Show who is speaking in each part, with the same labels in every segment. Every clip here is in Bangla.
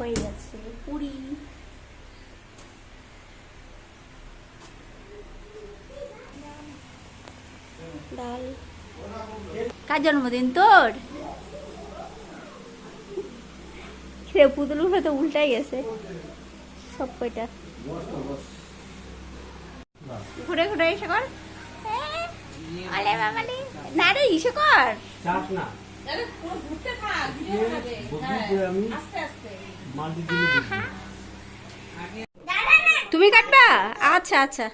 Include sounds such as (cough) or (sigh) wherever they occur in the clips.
Speaker 1: হয়ে যাচ্ছে পুরি। ডাল। কার জন্মদিন তোর? রে পুতুলগুলো তো উল্টাই গেছে। সব কয়টা? ঘুরে ঘুরে এসে কর। আলে বাবালে না রে ইসে কর।
Speaker 2: চাপ না।
Speaker 3: আরে পুরো ঘুরতে থাক হ্যাঁ আস্তে আস্তে।
Speaker 1: তুমি কাটবা? আচ্ছা আচ্ছা।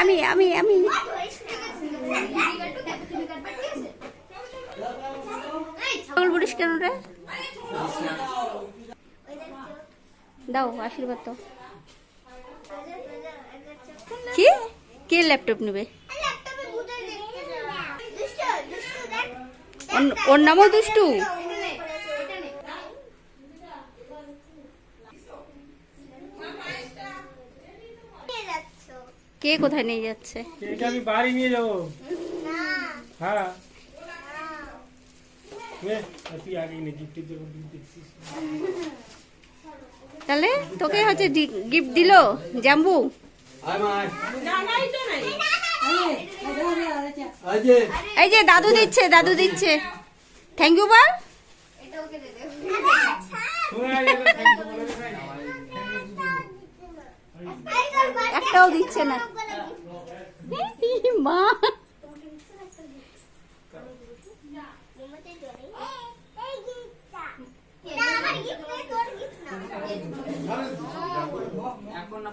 Speaker 1: আমি আমি আমি। বলিস কেন রে? দাও আশীর্বাদ তো কি? কে ল্যাপটপ নেবে? ওর- ওর নামও দুষ্টু? কে কোথায় নিয়ে যাচ্ছে?
Speaker 2: এটা আমি বাড়ি নিয়ে যাব। হ্যাঁ নে,
Speaker 1: তাহলে তোকে হচ্ছে গিফট দিল জাম্বু? এই যে দাদু দিচ্ছে দাদু দিচ্ছে। থ্যাংক ইউ বল।
Speaker 2: তোরা আগে তো thank you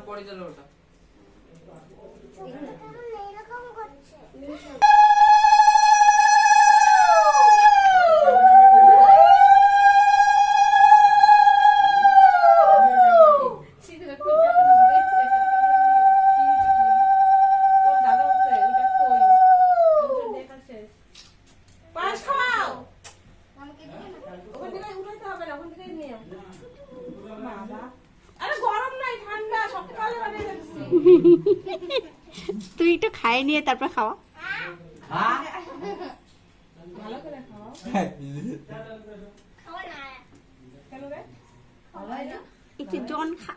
Speaker 2: বলে দে ভাই।
Speaker 1: একটাও দিচ্ছে না মা
Speaker 4: এখন না পরে চলো ওটা
Speaker 3: তোর
Speaker 1: একটু খাই নিয়ে তারপর খাওয়া। একটু জন খা।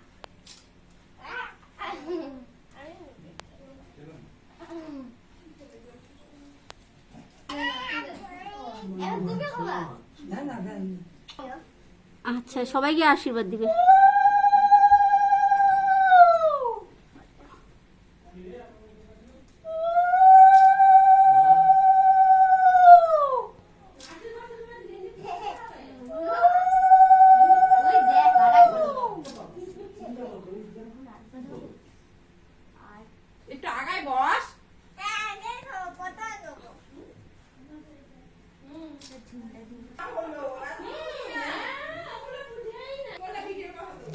Speaker 1: আচ্ছা সবাইকে আশীর্বাদ দিবে।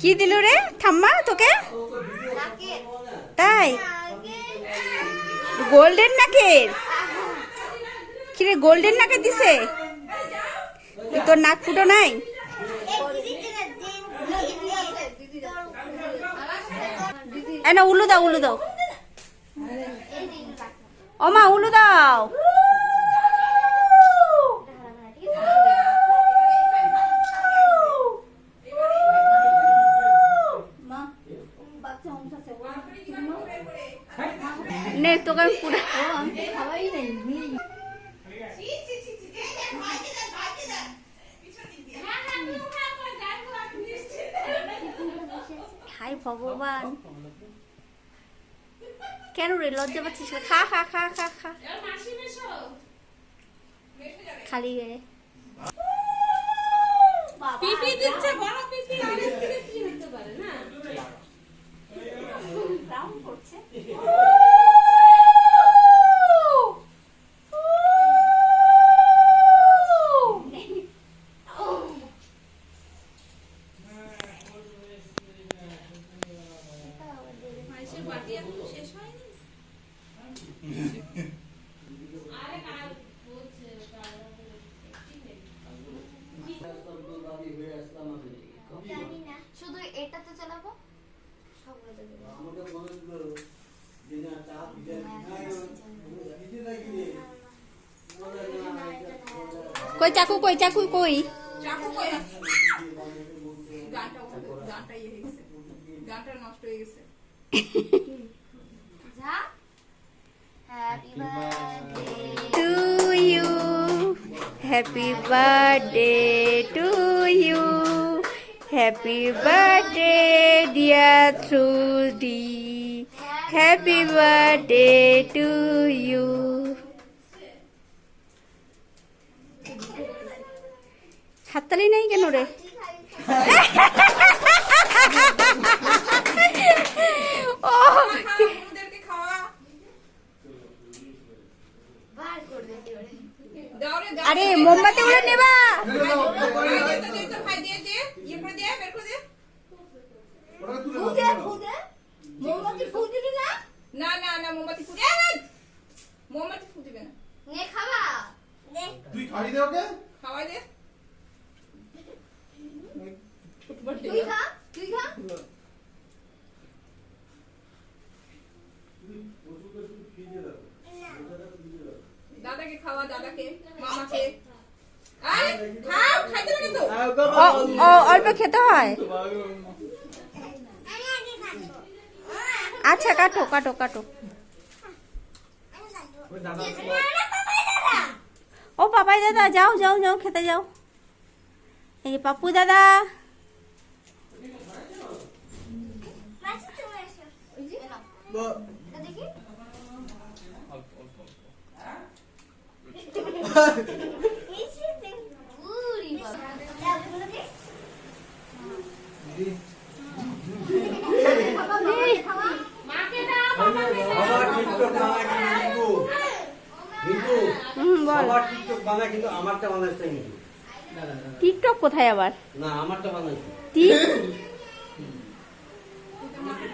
Speaker 1: কি দিল রে? ঠাম্মা, তোকে? তাই? গোল্ডেন নাকের? কিরে, গোল্ডেন নাকের দিছে? তোর নাক ফুটো নাই? না উলু দাও উলু দাও। ও মা উলু দাও নে তোকে আমি পুরো হাই ভগবান। কেন রে? লজ্জা পাচ্ছিস না? খা খা খা খা খা। খালি গায়ে
Speaker 3: পিপি দিচ্ছে বড় পিপি আরেক দিকে কি হতে পারে না?
Speaker 5: দাম এটা (laughs)
Speaker 1: কই চাকু কই চাকু কই
Speaker 3: চাকু কই গানটা গানটা ইয়ে হয়ে গেছে গানটা নষ্ট হয়ে গেছে
Speaker 5: Happy birthday.
Speaker 1: To you happy birthday to you happy birthday dear Trudy happy birthday to you হাততালি নেই কেন রে ও
Speaker 3: ওদেরকে খাওয়া
Speaker 5: বার করে দিতে ওরে।
Speaker 3: দাও রে দাও
Speaker 1: আরে মোমবাতি গুলো নেবা
Speaker 5: না?
Speaker 3: না না মোমবাতি ফুটে মোমবাতি ফুটবে না
Speaker 5: নে। নে।
Speaker 2: তুই খাই দে ওকে
Speaker 3: খাওয়াই দে
Speaker 5: তুই খা, তুই।
Speaker 3: দাদাকে খাওয়া দাদাকে মামাকে।
Speaker 1: অল্প খেতে হয়? আচ্ছা কাটো কাটো কাটো। ও পাপাই দাদা যাও যাও যাও খেতে যাও। এই যে পাপ্পু দাদা
Speaker 5: মাসি, তুমি এসো। ওই যে, নাও। এটা দেখি। এই যে দেখ। উরি বাবা। দাও, এগুলো দে। খাবা, বাবাকে খাওয়া।
Speaker 6: সবার টিকটক বানা কিন্তু কিন্তু।
Speaker 1: হুম বল।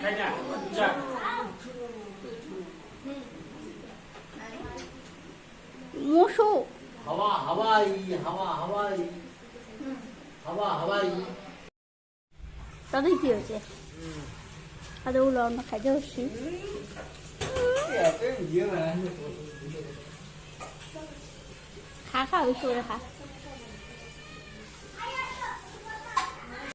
Speaker 6: সবার টিকটক বানা কিন্তু আমারটা বানাচ্ছে কিন্তু
Speaker 1: টিকটক কোথায় আবার
Speaker 6: না আমারটা বানাইছে
Speaker 1: টিক মশো
Speaker 6: হাওয়া হাওয়াই হাওয়া হাওয়াই হাওয়া হাওয়াই
Speaker 1: তাদের কি হয়েছে তাদের ওগুলো অন্য খাইতে হচ্ছি খা খা বেশি করে খা